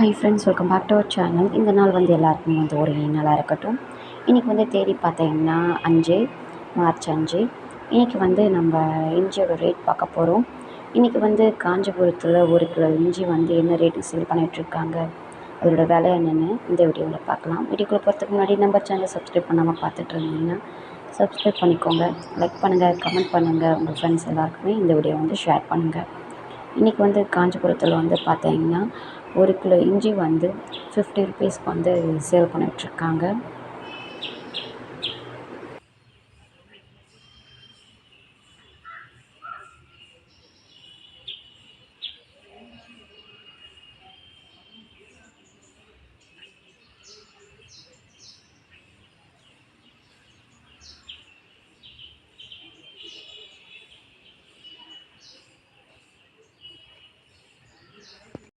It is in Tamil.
Hi friends welcome back to our channel இந்த நாள் வந்து எல்லாருக்குமே வந்து ஒரு நாளாக இருக்கட்டும். இன்றைக்கி வந்து தேதி பார்த்தீங்கன்னா அஞ்சு மார்ச் அஞ்சு. இன்றைக்கி வந்து நம்ம இஞ்சியோட ரேட் பார்க்க போகிறோம் இன்றைக்கி வந்து காஞ்சிபுரத்தில் ஒரு கிலோ இஞ்சி வந்து என்ன ரேட்டுக்கு சேல் பண்ணிகிட்ருக்காங்க அதோட விலை என்னென்னு இந்த வீடியோவில் பார்க்கலாம். வீடியோக்குள்ளே போகிறதுக்கு முன்னாடி நம்ம சேனலை சப்ஸ்கிரைப் பண்ணாமல் பார்த்துட்டு இருந்தீங்கன்னா சப்ஸ்கிரைப் பண்ணிக்கோங்க. லைக் பண்ணுங்கள் கமெண்ட் பண்ணுங்கள் உங்கள் ஃப்ரெண்ட்ஸ் எல்லாருக்குமே இந்த வீடியோ வந்து ஷேர் பண்ணுங்கள் இன்றைக்கி வந்து காஞ்சிபுரத்தில் வந்து பார்த்தீங்கன்னா ஒரு கிலோ இஞ்சி வந்து ஃபிஃப்டி ருபீஸ்க்கு வந்து சேல் பண்ணிகிட்ருக்காங்க